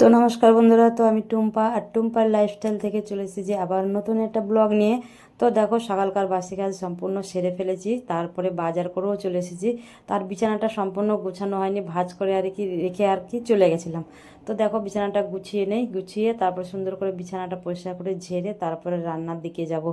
তো নমস্কার বন্ধুরা, তো আমি টুম্পা আর টুম্পার লাইফস্টাইল থেকে চলেছি যে আবার নতুন একটা ব্লগ নিয়ে। তো দেখো, সকালকার বাসি কাজ সম্পূর্ণ সেরে ফেলেছি, তারপরে বাজার করেও চলে এসেছি। তার বিছানাটা সম্পূর্ণ গুছানো হয়নি, ভাজ করে আর কি রেখে আর কি চলে গেছিলাম। তো দেখো, বিছানাটা গুছিয়ে নেই, গুছিয়ে তারপরে সুন্দর করে বিছানাটা পরিষ্কার করে ঝেড়ে তারপরে রান্নার দিকে যাব।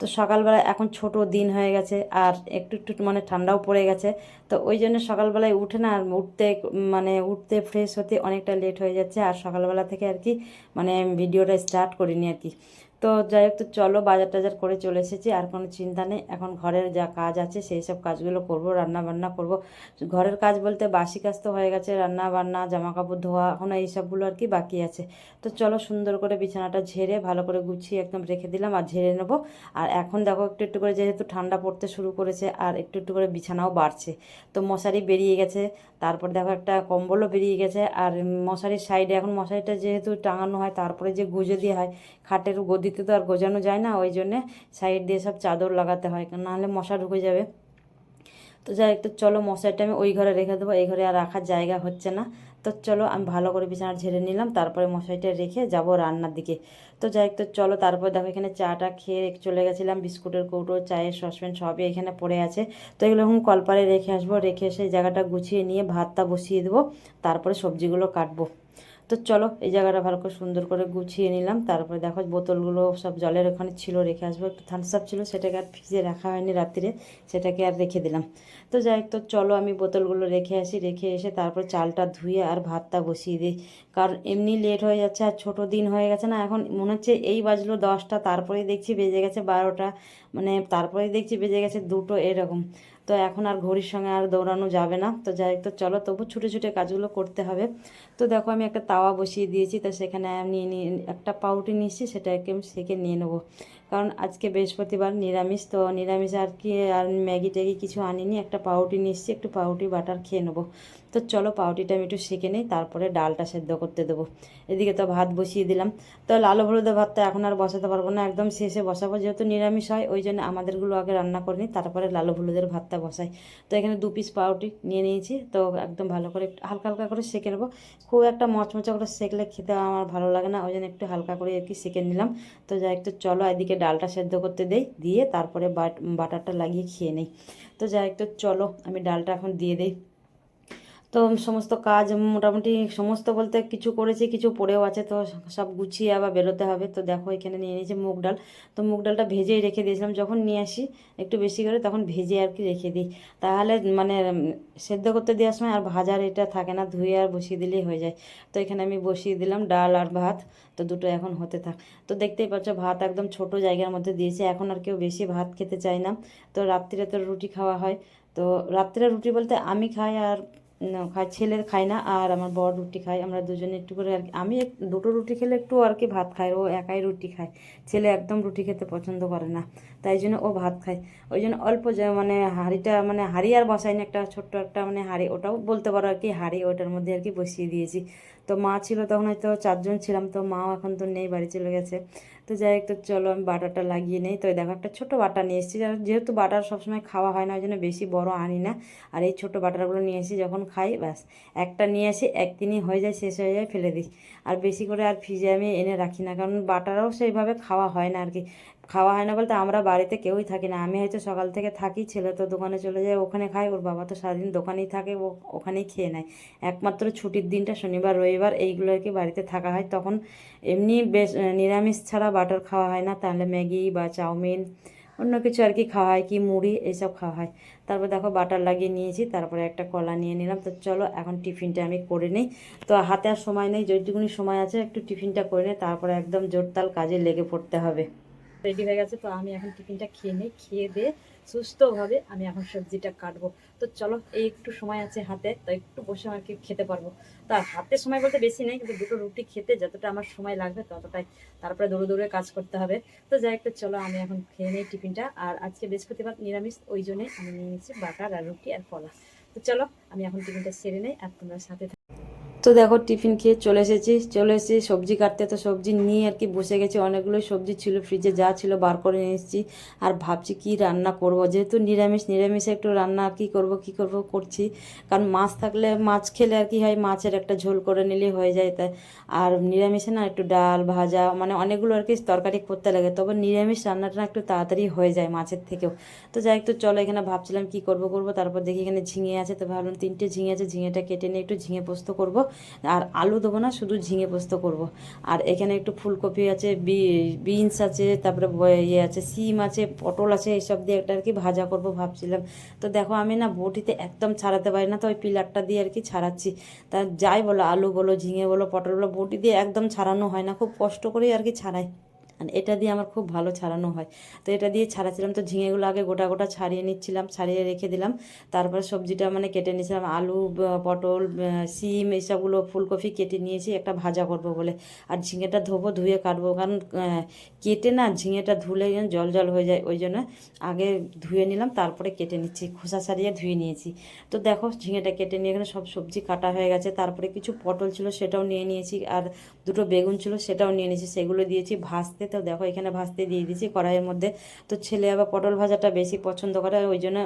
তো সকালবেলা এখন ছোট দিন হয়ে গেছে, আর একটু একটু মানে ঠান্ডাও পড়ে গেছে। তো ওই জন্য সকালবেলায় উঠে না আর উঠতে মানে উঠতে ফ্রেশ হতে অনেকটা লেট হয়ে যাচ্ছে, আর সকালবেলা থেকে আর কি মানে ভিডিওটা স্টার্ট করিনি আর কি। তো যাই হোক, তো চলো বাজার টাজার করে চলে এসেছি, আর কোনো চিন্তা নেই। এখন ঘরের যা কাজ আছে, সেই সব কাজগুলো করব, রান্না বান্না করব। ঘরের কাজ বলতে বাসি কাজ তো হয়ে গেছে, রান্না বান্না জামা কাপড় ধোয়া, এখন এই সবগুলো আর কি বাকি আছে। তো চলো সুন্দর করে বিছানাটা ঝেড়ে ভালো করে গুছিয়ে একদম রেখে দিলাম আর ঝেড়ে নেব। আর এখন দেখো একটু একটু করে যেহেতু ঠান্ডা পড়তে শুরু করেছে, আর একটু একটু করে বিছানাও বাড়ছে। তো মশারি বেরিয়ে গেছে, তারপর দেখো একটা কম্বলও বেরিয়ে গেছে, আর মশারির সাইডে, এখন মশারিটা যেহেতু টাঙানো হয়, তারপরে যে গুজে দিয়ে হয়, খাটের গদিতে তো আর গোজানো যায় না, ওই জন্যে সাইড দিয়ে সব চাদর লাগাতে হয় নাহলে মশা ঢুকে যাবে। তো যাই একটু চলো মশারিটা আমি ওই ঘরে রেখে দেবো, এই ঘরে আর রাখার জায়গা হচ্ছে না। তো চলো আমি ভালো করে বিছানা ঝেড়ে নিলাম, তারপরে মশারিটা রেখে যাব রান্নার দিকে। তো যাই তো চলো তারপর দেখো এখানে চাটা খেয়ে চলে গেছিলাম, বিস্কুটের কৌটো, চায়ের সসপ্যান সবই এখানে পড়ে আছে। তো এগুলো এখন কলপারে রেখে আসব, রেখে এসে জায়গাটা গুছিয়ে নিয়ে ভাতটা বসিয়ে দেবো, তারপরে সবজিগুলো কাটবো। তো চলো, এই জায়গাটা ভালো করে সুন্দর করে গুছিয়ে নিলাম। তারপরে দেখো, বোতলগুলো সব জলের ওখানে ছিল, রেখে আসব। একটু থামস আপ ছিল, সেটাকে আর ফ্রিজে রাখা হয়নি রাত্রিরে সেটাকে আর রেখে দিলাম। তো যাই তো চলো আমি বোতলগুলো রেখে আসি, রেখে এসে তারপর চালটা ধুয়ে আর ভাতটা বসিয়ে দিই। কারণ এমনি লেট হয়ে যাচ্ছে আর ছোটো দিন হয়ে গেছে না, এখন মনে হচ্ছে এই বাজলো দশটা, তারপরেই দেখছি বেজে গেছে বারোটা মানে তারপরেই দেখছি বেজে গেছে দুটো, এরকম। তো এখন আর ঘড়ির সঙ্গে আর দৌড়ানো যাবে না। তো যাই তো চলো, তবু ছুটে ছুটে কাজগুলো করতে হবে। তো দেখো, আমি একটা তাওয়া বসিয়ে দিয়েছি, তো সেখানে আমি নিয়ে নিয়ে একটা পাউটি নিয়েছি, সেটাকে আমি সেকে নিয়ে নেব। কারণ আজকে বৃহস্পতিবার নিরামিষ, তো নিরামিষ আর কি, আর ম্যাগি ট্যাগি কিছু আনিনি, একটা পাউরুটি নিচ্ছি, একটু পাউরুটি, বাটার খেয়ে নেব। তো চলো পাউরুটিটা আমি একটু সেকে নিই, তারপরে ডালটা সেদ্ধ করতে দেবো। এদিকে তো ভাত বসিয়ে দিলাম। তো লালো হলুদের ভাতটা এখন আর বসাতে পারব না, একদম শেষে বসাবো, যেহেতু নিরামিষ হয়, ওই জন্য আমাদেরগুলো আগে রান্না করে নিই, তারপরে লালো হলুদের ভাতটা বসাই। তো এখানে দু পিস পাউরুটি নিয়ে নিয়েছি, তো একদম ভালো করে একটু হালকা হালকা করে সেকে নেব। খুব একটা মচমচা করে সেকলে খেতে আমার ভালো লাগে না, ওই জন্য একটু হালকা করে আর কি সেকে নিলাম। তো যাই একটু চলো এদিকে ডালটা সেদ্ধ করতে দেই, দিয়ে তারপরে বাটারটা লাগিয়ে খেয়ে নিই। তো যাই তো চলো, আমি ডালটা এখন দিয়ে দিই। তো সমস্ত কাজ মোটামুটি সমস্ত বলতে কিছু করেছি, কিছু পড়েও আছে, তো সব গুছিয়ে আবার বেরোতে হবে। তো দেখো এখানে নিয়ে নিয়েছি মুগ ডাল। তো মুগ ডালটা ভেজেই রেখে দিয়েছিলাম, যখন নিয়ে আসি একটু বেশি করে তখন ভেজে আর কি রেখে দিই। তাহলে মানে সেদ্ধ করতে দেওয়ার সময় আর ভাজার এটা থাকে না, ধুয়ে আর বসিয়ে দিলেই হয়ে যায়। তো এখানে আমি বসিয়ে দিলাম ডাল আর ভাত, তো দুটো এখন হতে থাক। তো দেখতেই পাচ্ছ ভাত একদম ছোট জায়গার মধ্যে দিয়েছি, এখন আর কেউ বেশি ভাত খেতে চায় না। তো রাত্রিরে তো রুটি খাওয়া হয়। তো রাত্রে রুটি বলতে আমি খাই আর খাই ছেলের খায় না, আর আমার বড় রুটি খায়। আমরা দুজনে একটু করে আর আমি দুটো রুটি খেলে একটু আর কি ভাত খায়, ও একাই রুটি খায়। ছেলে একদম রুটি খেতে পছন্দ করে না। তাই জন্য ও ভাত খায়। ওই জন্য অল্প মানে হাঁড়িটা মানে হাঁড়ি আর বসাইনি একটা ছোট্ট একটা মানে হাঁড়ি, ওটাও বলতে পারো আর কি হাঁড়ি ওটার মধ্যে আর কি বসিয়ে দিয়েছি। তো মা ছিল তখন হয়তো চারজন ছিলাম, তো মাও এখন তো নেই, বাড়ি চলে গেছে। তো যাই হোক, তো চলো আমি বাটারটা লাগিয়ে নেই। তো দেখো একটা ছোটো বাটা নিয়ে এসেছি। যেহেতু বাটার সবসময় খাওয়া হয় না, ওই জন্য বেশি বড় আনি না। আর এই ছোটো বাটারগুলো নিয়ে এসেছি, যখন খাই ব্যাস। একটা নিয়ে আসি, একদিনই হয়ে যায়, শেষ হয়ে যায়, ফেলে দিই। আর বেশি করে আর ফ্রিজে আমি এনে রাখি না, কারণ বাটারও সেইভাবে খাওয়া হয় না আর কি। খাওয়া হয় না বলতে আমরা বাড়িতে কেউই থাকি না। আমি হয়তো সকাল থেকে থাকি, ছেলে তো দোকানে চলে যায়, ওখানে খায়, ওর বাবা তো সারাদিন দোকানেই থাকে, ও ওখানেই খেয়ে নেয়। একমাত্র ছুটির দিনটা শনিবার, রবিবার এইগুলো আর কি বাড়িতে থাকা হয়। তখন এমনি বেশ নিরামিষ ছাড়া বাটার খাওয়া হয় না। তাহলে ম্যাগি বা চাউমিন, অন্য কিছু আর কি খাওয়া হয়, কি মুড়ি, এইসব খাওয়া হয়। তারপর দেখো বাটার লাগিয়ে নিয়েছি, তারপরে একটা কলা নিয়ে নিলাম। তো চলো এখন টিফিনটা আমি করে নিই। তো হাতে আর সময় নেই যেটুকুনি সময় আছে একটু টিফিনটা করে নিই তারপরে একদম জোরতাল কাজে লেগে পড়তে হবে। রেডি হয়ে গেছে, তো আমি এখন টিফিনটা খেয়ে নিই, খেয়ে দিয়ে সুস্থভাবে আমি এখন সবজিটা কাটবো। তো চলো, এই একটু সময় আছে হাতে, তো একটু বসে আর কি খেতে পারব। তা হাতে সময় বলতে বেশি নেই, কিন্তু দুটো রুটি খেতে যতটা আমার সময় লাগবে ততটাই তারপরে দৌড়ে দৌড়ে কাজ করতে হবে। তো যাই একটু চলো আমি এখন খেয়ে নিই টিফিনটা। আর আজকে বৃহস্পতিবার নিরামিষ, ওই জন্যই আমি নিয়ে নিচ্ছি বাটার আর রুটি আর কলা। তো চলো, আমি এখন টিফিনটা সেরে নেই, আর তোমরা সাথে। তো দেখো, টিফিন খেয়ে চলে এসেছি। চলে এসেছি সবজি কাটতে তো সবজি নিয়ে আর কি বসে গেছি। অনেকগুলো সবজি ছিল ফ্রিজে যা ছিল বার করে নিয়ে এসেছি। আর ভাবছি কি রান্না করব? যেহেতু নিরামিষ, নিরামিষে একটু রান্না কি করব কি করব করছি। কারণ মাছ থাকলে, মাছ খেলে আর কি হয়, মাছের একটা ঝোল করে নিলে হয়ে যায় তাই। আর নিরামিষে না একটু ডাল, ভাজা মানে অনেকগুলো আর কি তরকারি করতে লাগে। তবে নিরামিষ রান্নাটা একটু তাড়াতাড়ি হয়ে যায় মাছের থেকেও। তো যাই তো চলো এখানে ভাবছিলাম কি করব করব। তারপর দেখি এখানে ঝিঙে আছে, তো ভাবলাম তিনটে ঝিঙে আছে, ঝিঙেটা কেটে নিয়ে একটু ঝিঙে পোস্ত করব। আর আলু দেবো না, শুধু ঝিঙে পোস্ত করব। আর এখানে একটু ফুলকপি আছে বিনস আছে, তারপরে ইয়ে আছে, সিম আছে, পটল আছে এইসব দিয়ে একটা আর কি ভাজা করব ভাবছিলাম। তো দেখো আমি না বটিতে একদম ছাড়াতে পারি না, তো ওই পিলারটা দিয়ে আর কি ছাড়াচ্ছি। তা যাই বলো, আলু বলো, ঝিঙে বলো, পটল বলো, বটি দিয়ে একদম ছাড়ানো হয় না, খুব কষ্ট করেই আর কি ছাড়াই। আর এটা দিয়ে আমার খুব ভালো ছাড়ানো হয়। তো এটা দিয়ে ছাড়াচ্ছিলাম তো ঝিঙেগুলো আগে গোটা গোটা ছাড়িয়ে নিচ্ছিলাম, ছাড়িয়ে রেখে দিলাম। তারপর সবজিটা মানে কেটে নিয়েছিলাম, আলু পটল সিম, এইসবগুলো ফুলকপি কেটে নিয়েছি, একটা ভাজা করব বলে। আর ঝিঙেটা ধোবো, ধুয়ে কাটবো, কারণ কেটে না ঝিঙেটা ধুলে জল জল হয়ে যায়, ওই জন্য আগে ধুয়ে নিলাম, তারপরে কেটে নিচ্ছি, খোসা ছাড়িয়ে ধুয়ে নিয়েছি। তো দেখো ঝিঙেটা কেটে নিয়ে এখানে সব সবজি কাটা হয়ে গেছে, তারপরে কিছু পটল ছিল সেটাও নিয়ে নিয়েছি, আর দুটো বেগুন ছিল সেটাও নিয়ে নিয়েছি, সেগুলো দিয়েছি ভাজতে। তো দেখো এখানে ভাজতে দিয়ে দিয়েছি কড়াইয়ের মধ্যে। তো ছেলে আবার পটল ভাজাটা বেশি পছন্দ করে, ওই জন্য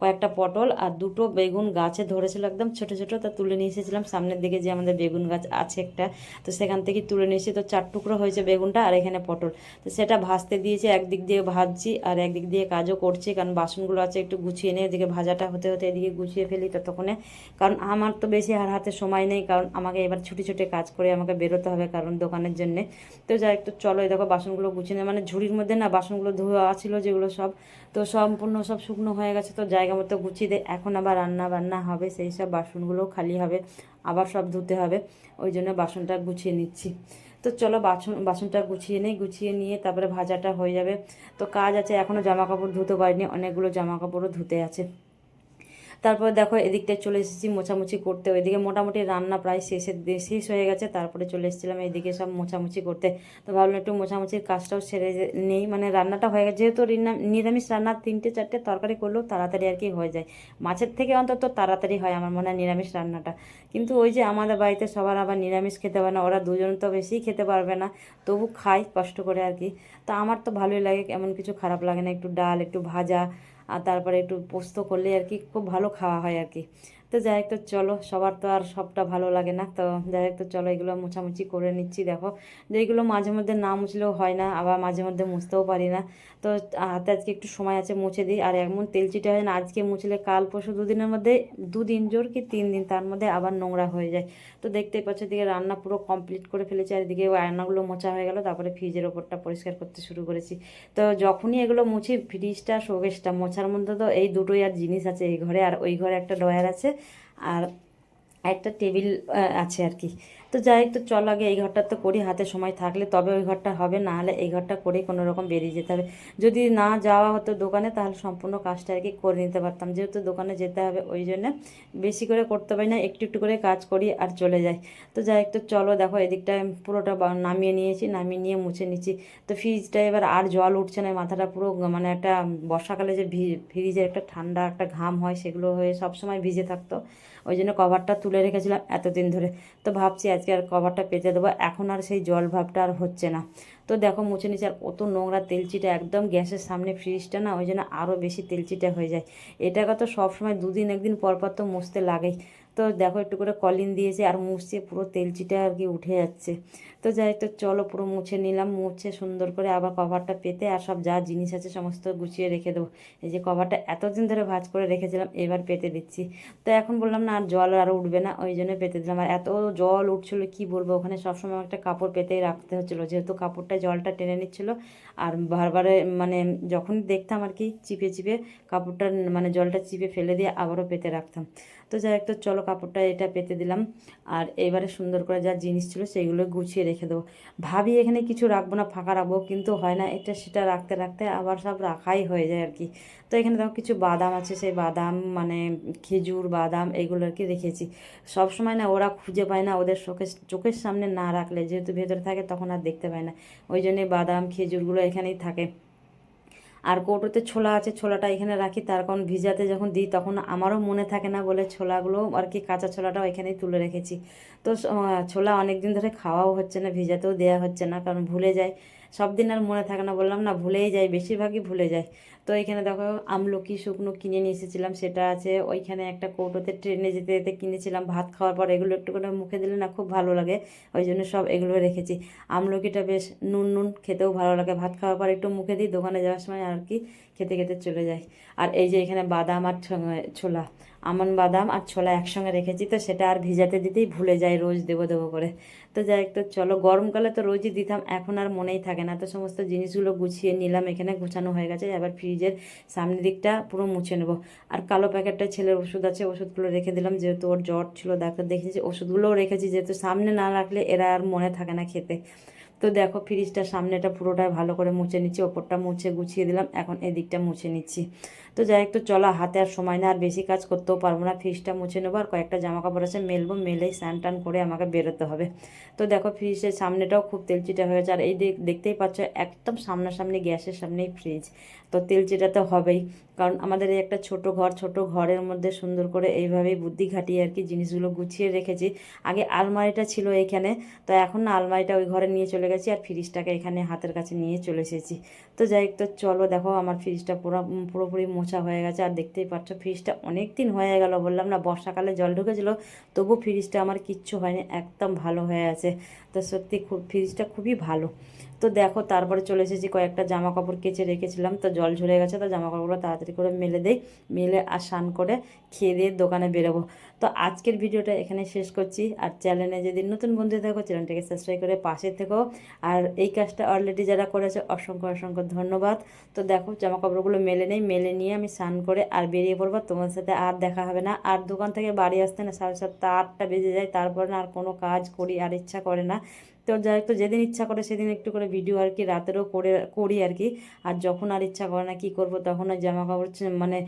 কয়েকটা পটল আর দুটো বেগুন গাছে ধরেছিল একদম ছোট ছোট, তা তুলে নিয়ে এসেছিলাম। সামনের দিকে যে আমাদের বেগুন গাছ আছে একটা, তো সেখান থেকে তুলে নিয়ে এসে তো চার টুকরো হয়েছে বেগুনটা আর এখানে পটল। তো সেটা ভাজতে দিয়েছি, একদিক দিয়ে ভাজছি আর একদিক দিয়ে কাজও করছি, কারণ বাসনগুলো আছে একটু গুছিয়ে নিয়ে এদিকে ভাজাটা হতে হতে এদিকে গুছিয়ে ফেলি ততক্ষণে। কারণ আমার তো বেশি আর হাতে সময় নেই, কারণ আমাকে এবার ছুটি ছুটি কাজ করে আমাকে বেরোতে হবে কারণ দোকানের জন্যে। তো যাই একটু চলো দেখো বাসনগুলো গুছিয়ে নিয়ে। মানে ঝুড়ির মধ্যে না বাসনগুলো ধোয়া ছিল যেগুলো সব, তো সম্পূর্ণ সব শুকনো হয়ে গেছে, তো জায়গা মতো গুছিয়ে দেয় এখন আবার রান্না বান্না হবে, সেই সব বাসনগুলো খালি হবে, আবার সব ধুতে হবে, ওই জন্য বাসনটা গুছিয়ে নিচ্ছি। তো চলো বাসন, বাসনটা গুছিয়ে নেই, গুছিয়ে নিয়ে তারপরে ভাজাটা হয়ে যাবে। তো কাজ আছে এখনও জামা কাপড় ধুতে পারিনি, অনেকগুলো জামা কাপড়ও ধুতে আছে। তারপর দেখো এদিকটায় চলে এসেছি মোছামুছি করতে। ওইদিকে মোটামুটি রান্না প্রায় শেষের শেষ হয়ে গেছে। তারপরে চলে এসেছিলাম এইদিকে সব মোছামুছি করতে। তো ভাবলাম একটু মোছামুছির কাজটাও সেরে নেই। মানে রান্নাটা হয়ে গেছে। যেহেতু নিরামিষ রান্না তিনটে, চারটে তরকারি করলেও তাড়াতাড়ি আর কি হয়ে যায়। মাছের থেকে অন্তত তাড়াতাড়ি হয় আমার মনে হয় নিরামিষ রান্নাটা। কিন্তু ওই যে আমাদের বাড়িতে সবার আবার নিরামিষ খেতে পারে না। ওরা দুজন তো বেশিই খেতে পারবে না। তবু খাই কষ্ট করে আর কি। তা আমার তো ভালোই লাগে। এমন কিছু খারাপ লাগে না। একটু ডাল, একটু ভাজা আর তারপরে একটু পোস্ত করলে আর কি খুব ভালো খাওয়া হয় আর কি। তো যাই হোক তো চলো, সবার তো আর সবটা ভালো লাগে না। তো যাই হোক তো চলো, এগুলো মোছামুছি করে নিচ্ছি, দেখো। যেগুলো মাঝে মধ্যে না মুছলেও হয় না, আবার মাঝে মধ্যে মুছতেও পারি না। তো হাতে আজকে একটু সময় আছে, মুছে দিই। আর এমন তেলচিটে হয় না, আজকে মুছলে কাল পরশু দুদিনের মধ্যে দুদিন জোর কি তিন দিন, তার মধ্যে আবার নোংরা হয়ে যায়। তো দেখতেই পাচ্ছ, এদিকে রান্না পুরো কমপ্লিট করে ফেলেছি, আর এদিকে রান্নাগুলো মোছা হয়ে গেল, তারপরে ফ্রিজের ওপরটা পরিষ্কার করতে শুরু করেছি। তো যখনই এগুলো মুছি, ফ্রিজটা, শোকেসটা মোছার মধ্যে তো এই দুটোই আর জিনিস আছে এই ঘরে, আর ওই ঘরে একটা ড্রয়ার আছে। আর একটা টেবিল আছে আর কি। তো যাই তো চল আগে এই ঘরটা তো করি, হাতে সময় থাকলে তবে ওই ঘরটা হবে, না হলে এই ঘরটা করে কোনো রকম বেরিয়ে যেতে হবে। যদি না যাওয়া হতো দোকানে, তাহলে সম্পূর্ণ কাজটা আর কি করে নিতে পারতাম। যেহেতু দোকানে যেতে হবে, ওই জন্য বেশি করে করতে পারি না, একটু একটু করে কাজ করি আর চলে যাই। তো যাই তো চলো দেখো, এদিকটা পুরোটা নামিয়ে নিয়েছি, নামিয়ে নিয়ে মুছে নিচ্ছি। তো ফ্রিজটা এবার আর জল উঠছে না, মাথাটা পুরো মানে একটা বর্ষাকালে যে ভি- ফ্রিজে একটা ঠান্ডা একটা ঘাম হয়, সেগুলো হয়ে সব সময় ভিজে থাকতো। ওই জন্য কভারটা তুলে রেখেছিলাম এতদিন ধরে। তো ভাবছি আজকে আর কভারটা পেতে দেবো। এখন আর সেই জল ভাবটা আর হচ্ছে না। তো দেখো মুছে নিচ্ছে আর কত নোংরা তেলচিটা, একদম গ্যাসের সামনে ফ্রিজটা না, ওই জন্য আরও বেশি তেলচিটা হয়ে যায়। এটাকে তো সবসময় দুদিন, একদিন পর পর তো মুছতে লাগেই। তো দেখো একটু করে কলিন দিয়েছে, আর মুছছে পুরো তেলচিটা আর কি উঠে যাচ্ছে। তো যাই তো চলো পুরো মুছে নিলাম, মুছে সুন্দর করে আবার কভারটা পেতে আর সব যা জিনিস আছে সমস্ত গুছিয়ে রেখে দেবো। এই যে কভারটা এতদিন ধরে ভাঁজ করে রেখেছিলাম, এবার পেতে দিচ্ছি। তো এখন বললাম না, আর জল আর উঠবে না, ওই জন্য পেতে দিলাম। আর এত জল উঠছিলো, কি বলব? ওখানে সবসময় একটা কাপড় পেতেই রাখতে হচ্ছিল। যেহেতু কাপড়টা জলটা টেনে নিচ্ছিল, আর বারবারে মানে যখন দেখতাম আর কি, চিপে চিপে কাপড়টা মানে জলটা চিপে ফেলে দিয়ে আবারও পেতে রাখতাম। তো যাই তো চলো কাপড়টা এটা পেতে দিলাম। আর এবারে সুন্দর করে যা জিনিস ছিল, সেগুলো গুছিয়ে রেখে দেবো। ভাবি এখানে কিছু রাখব না, ফাঁকা রাখব, কিন্তু হয় না, এটা সেটা রাখতে রাখতে আবার সব রাখাই হয়ে যায় আর কি তো এখানে দেখো কিছু বাদাম আছে, সেই বাদাম মানে খেজুর, বাদাম এগুলো আর কি রেখেছি। সব সময় না ওরা খুঁজে পায় না, ওদের চোখের চোখের সামনে না রাখলে, যেহেতু ভেতরে থাকে তখন আর দেখতে পায় না। ওই জন্যে বাদাম, খেজুরগুলো এখানেই থাকে। আর কৌটোতে ছোলা আছে, ছোলাটা এখানে রাখি, তার কারণ ভিজাতে যখন দিই তখন আমারও মনে থাকে না বলে ছোলাগুলো আর কি কাঁচা ছোলাটাও এখানেই তুলে রেখেছি। তো ছোলা অনেক দিন ধরে খাওয়াও হচ্ছে না, ভিজাতেও দেওয়া হচ্ছে না, কারণ ভুলে যায়। সব দিন আর মনে থাকে না, বললাম না, ভুলেই যায় বেশিরভাগই ভুলে যায় তো এখানে দেখো আমলকি শুকনো কিনে নিয়ে এসেছিলাম, সেটা আছে। ওইখানে একটা কৌটোতে ট্রেনে যেতে যেতে কিনেছিলাম, ভাত খাওয়ার পর এগুলো একটু করে মুখে দিলে না খুব ভালো লাগে, ওই জন্য সব এগুলো রেখেছি। আমলকিটা বেশ নুন নুন, খেতেও ভালো লাগে। ভাত খাওয়ার পর একটু মুখে দিই, দোকানে যাওয়ার সময় আর কি খেতে খেতে চলে যায় আর এই যে এখানে বাদাম আর ছোলা আমন বাদাম আর ছোলা একসঙ্গে রেখেছি, তো সেটা আর ভিজাতে দিতেই ভুলে যাই, রোজ দেবো দেবো করে। তো যাই তো চলো, গরমকালে তো রোজই দিতাম, এখন আর মনেই থাকে না। তো সমস্ত জিনিসগুলো গুছিয়ে নিলাম, এখানে গুছানো হয়ে গেছে, এবার ফ্রিজের সামনের দিকটা পুরো মুছে নেব। আর কালো প্যাকেটটা ছেলের ওষুধ আছে, ওষুধগুলো রেখে দিলাম, যেহেতু ওর জ্বর ছিল ডাক্তার দেখেছি ওষুধগুলোও রেখেছি, যেহেতু সামনে না রাখলে এরা আর মনে থাকে না খেতে। তো দেখো, ফ্রিজটা সামনেটা পুরোটাই ভালো করে মুছে নিচ্ছি, ওপরটা মুছে গুছিয়ে দিলাম, এখন এদিকটা মুছে নিচ্ছি। তো যাই তো চলো, হাতে আর সময় না, আর বেশি কাজ করতেও পারব না, ফ্রিজটা মুছে নেব, আর কয়েকটা জামা কাপড় আছে মেলবো, মেলেই স্নান টান করে আমাকে বেরোতে হবে। তো দেখো, ফ্রিজের সামনেটাও খুব তেলচিটা হয়েছে আর এই দেখতেই পাচ্ছ, একদম সামনাসামনি গ্যাসের সামনেই ফ্রিজ। তো তেলচিটা তো হবেই। কারণ আমাদের এই একটা ছোট ঘর, ছোট ঘরের মধ্যে সুন্দর করে এইভাবেই বুদ্ধি খাটিয়ে আর কি জিনিসগুলো গুছিয়ে রেখেছি। আগে আলমারিটা ছিল এইখানে তো এখন না আলমারিটা ওই ঘরে নিয়ে চলে গেছি আর ফ্রিজটাকে এখানে হাতের কাছে নিয়ে চলে এসেছি। তো যাই তো চলো দেখো আমার ফ্রিজটা পুরো, পুরোপুরি মোছা হয়ে গেছে। আর দেখতেই পাচ্ছ ফ্রিজটা অনেক দিন হয়ে গেল বললাম না, বর্ষাকালে জল ঢুকেছিল তবু ফ্রিজটা আমার কিচ্ছু হয়নি, একদম ভালো হয়ে আছে। তো সত্যি খুব, ফ্রিজটা খুবই ভালো। তো দেখো, তারপরে চলে এসেছি, কয়েকটা জামা কাপড় কেচে রেখেছিলাম। তো জল ঝরে গেছে, তো জামা কাপড়গুলো তাড়াতাড়ি করে মেলে দেই, মেলে আর স্নান করে খেয়ে দিয়ে দোকানে বেরোবো। তো আজকের ভিডিওটা এখানে শেষ করছি। আর চ্যানেলে যদি নতুন বন্ধু থাকো, চ্যানেলটাকে সাবস্ক্রাইব করে পাশে থেকো। আর এই কাজটা অলরেডি যারা করেছে, অসংখ্য অসংখ্য ধন্যবাদ। তো দেখো জামা কাপড়গুলো মেলে নেই, মেলে নিয়ে আমি স্নান করে আর বেরিয়ে পড়ব। তোমার সাথে আর দেখা হবে না। আর দোকান থেকে বাড়ি আসতে না, সাড়ে সাতটা আটটা বেজে যায়। তারপরে না আর কোনো কাজ করি আর ইচ্ছা করে না। তো যাই হোক তো যেদিন ইচ্ছা করে সেদিন একটু করে ভিডিও আর কি রাতেরও করে, করি আর কি। আর যখন আর ইচ্ছা করে না কি করব, তখন ওই জামা কাপড় মানে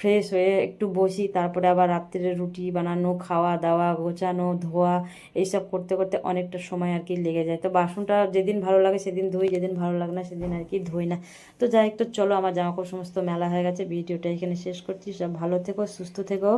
ফ্রেশ হয়ে একটু বসি, তারপরে আবার রাত্রে রুটি বানানো, খাওয়া দাওয়া, গোছানো, ধোয়া, এইসব করতে করতে অনেকটা সময় আর কি লেগে যায়। তো বাসনটা যেদিন ভালো লাগে সেদিন ধুই, যেদিন ভালো লাগে না সেদিন আর কি ধুই না। তো যাই তো চলো আমার জামা কাপড় সমস্ত মেলা হয়ে গেছে ভিডিওটা এখানে শেষ করছি। সব ভালো থেকো, সুস্থ থেকো।